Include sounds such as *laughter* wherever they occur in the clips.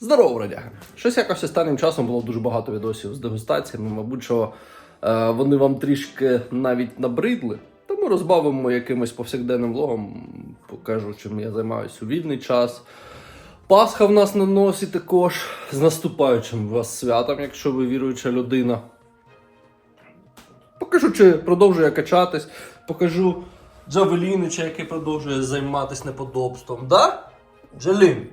Здорово, радяги! Щось якось останнім часом було дуже багато відосів з дегустаціями. Мабуть, що е, вони вам трішки навіть набридли. Тому розбавимо якимось повсякденним влогом, покажу, чим я займаюся у вільний час. Пасха в нас на носі також. З наступаючим вас святом, якщо ви віруюча людина. Покажу, чи продовжує качатись, покажу Джавелінича, який продовжує займатися неподобством. Да? Джалін?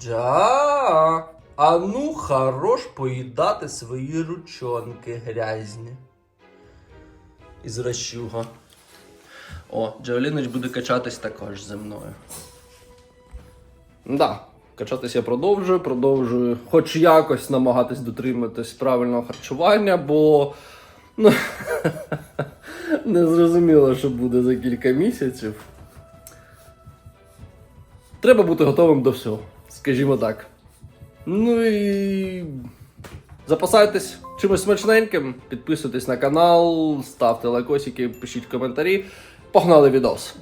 Джа. А ну хорош поїдати свої ручонки грязні. Ізращуга. О, Джавелінич буде качатись також зі мною. Да, качатись я продовжую, продовжую хоч якось намагатись дотриматись правильного харчування, бо ну, *laughs* не зрозуміло, що буде за кілька місяців. Треба бути готовим до всього, скажімо так. Ну і запасайтесь чимось смачненьким, підписуйтесь на канал, ставте лайкосики, пишіть коментарі. Погнали відос!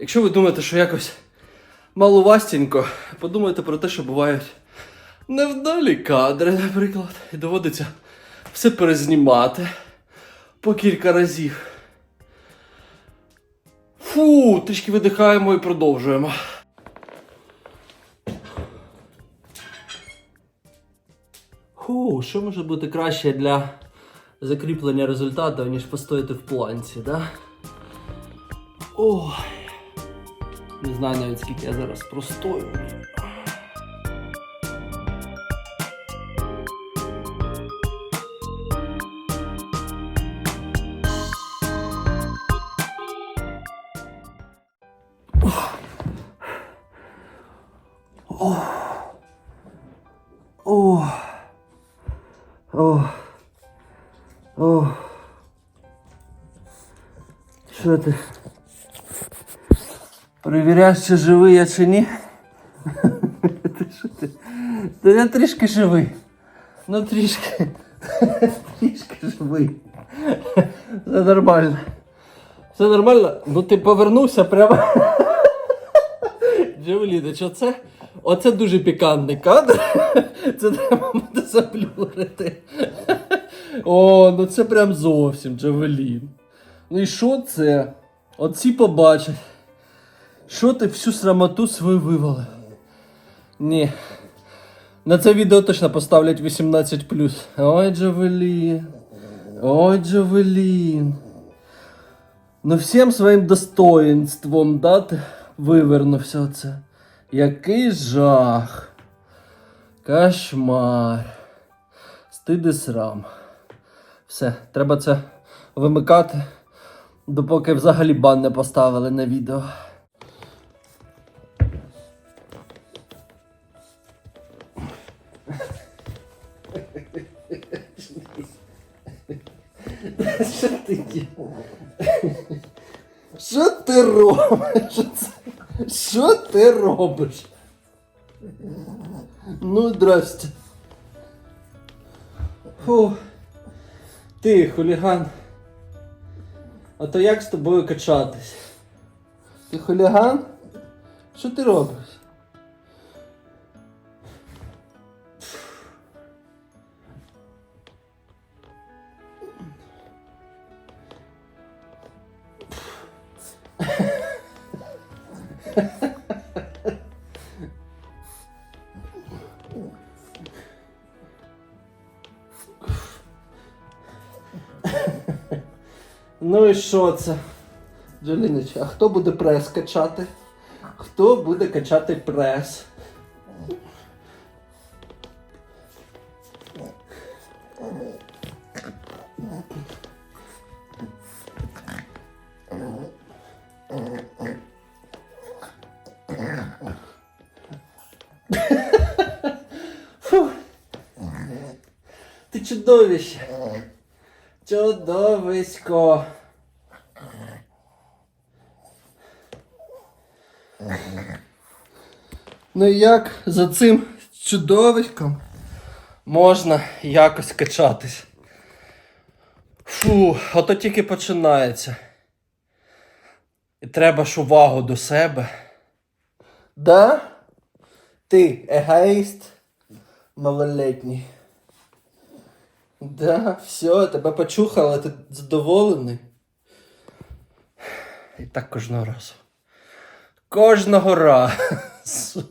Якщо ви думаєте, що якось маловастенько, подумайте про те, що бувають невдалі кадри, наприклад, і доводиться все перезнімати по кілька разів. Фу, трішки видихаємо і продовжуємо. Фу, що може бути краще для закріплення результату, ніж постояти в планці, да? Ой. Не знаю навіть скільки я зараз простою. Що ти? Перевіряєш, чи живий я чи ні? Та я трішки живий. Ну трішки. Трішки живий. Все нормально. Все нормально? Ну ти повернувся прямо. Джевеліна, оце, оце дуже пікантний кадр. Це треба буде заблюрити. О, ну це прям зовсім Джавелін. Ну і що це? Оці побачать. Що ти всю срамоту свою вивалив? Ні. На це відео точно поставлять 18. Ой, Джавелін. Ой, Джавелін. Ну всім своїм достоїнством, да, ти вивернувся оце. Який жах. Кошмар. Стид і срам. Все, треба це вимикати, допоки взагалі бан не поставили на відео. Що ти Що ти робиш? Що? Що ти робиш? Ну, здрасте. Фу. Ти, хуліган. А то як з тобою качатись? Ти хуліган? Що ти робиш? Ну і що це? Джолінич, а хто буде прес качати? Хто буде качати прес? Ти чудовище. Чудовисько. Ну як за цим чудовиськом можна якось качатись? Фу, ото тільки починається. І треба ж увагу до себе. Да? Ти егоїст малолетній. Да, все, тебе почухали, ти задоволений. І так кожного разу. Кожного разу.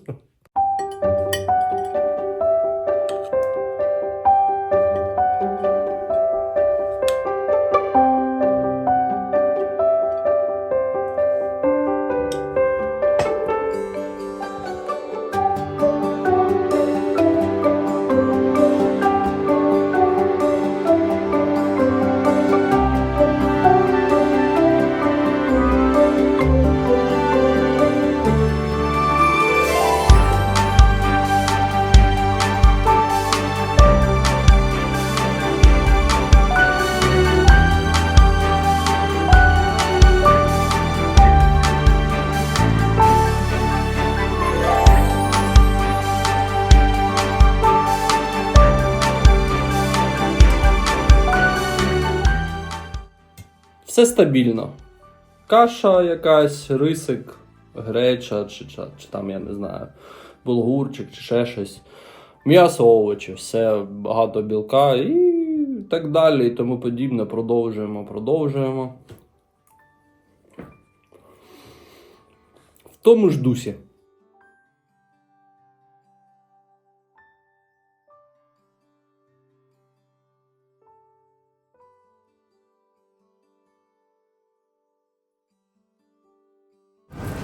Все стабільно. Каша якась, рисик, греча, чи, чи, чи там, я не знаю, булгурчик, чи ще щось. М'ясо, овочі, все багато білка і так далі, і тому подібне. Продовжуємо, продовжуємо. В тому ж дусі.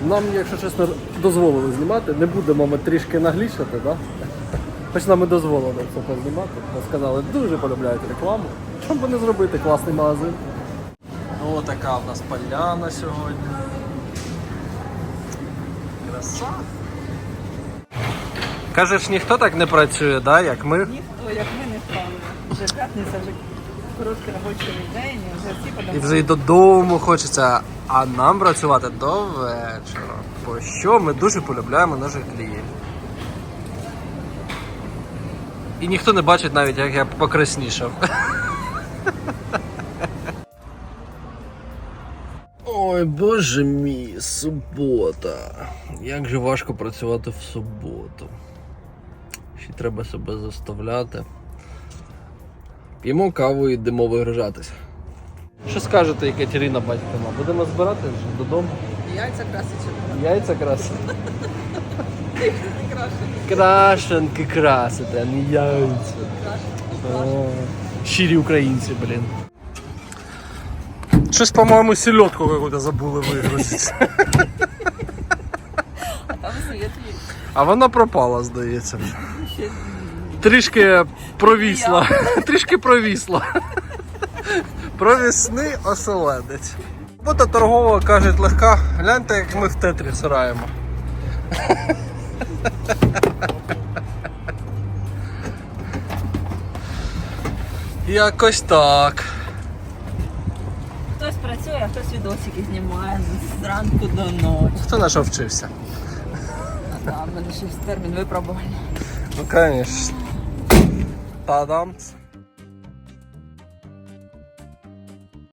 Нам, якщо чесно, дозволили знімати. Не будемо ми трішки наглішати, да? Хоч нам і дозволено це познімати. Ми сказали, дуже полюбляють рекламу. Чому би не зробити класний магазин? О, така в нас поляна сьогодні. Краса. Кажеш, ніхто так не працює, да, як ми? Ніхто, як ми не стали. Вже п'ятниця, вже короткий робочий день, і вже всі І вже й додому хочеться, а нам працювати до вечора. Бо що ми дуже полюбляємо наших клієнтів. І ніхто не бачить навіть, як я покраснішав. Ой, боже мій, субота. Як же важко працювати в суботу. Ще треба себе заставляти. П'ємо каву і йдемо вигружатися. Що скажете, Екатерина Батьківна? Будемо збирати вже додому? Яйця красить. Яйця красити. Краще. Крашенки красити, а не яйця. О, щирі українці, блін. Щось, по-моєму, селедку какую-то забули вигрузити. А там світ є. А вона пропала, здається. Трішки провісла. *laughs* Трішки провісла. Провісний оселедець. Робота торгова, кажуть, легка. Гляньте, як ми в тетрі сираємо. *laughs* Якось так. Хтось працює, а хтось відосики знімає зранку до ночі. Хто на що вчився? А там в мене ще термін випробування. Ну, конечно. Adam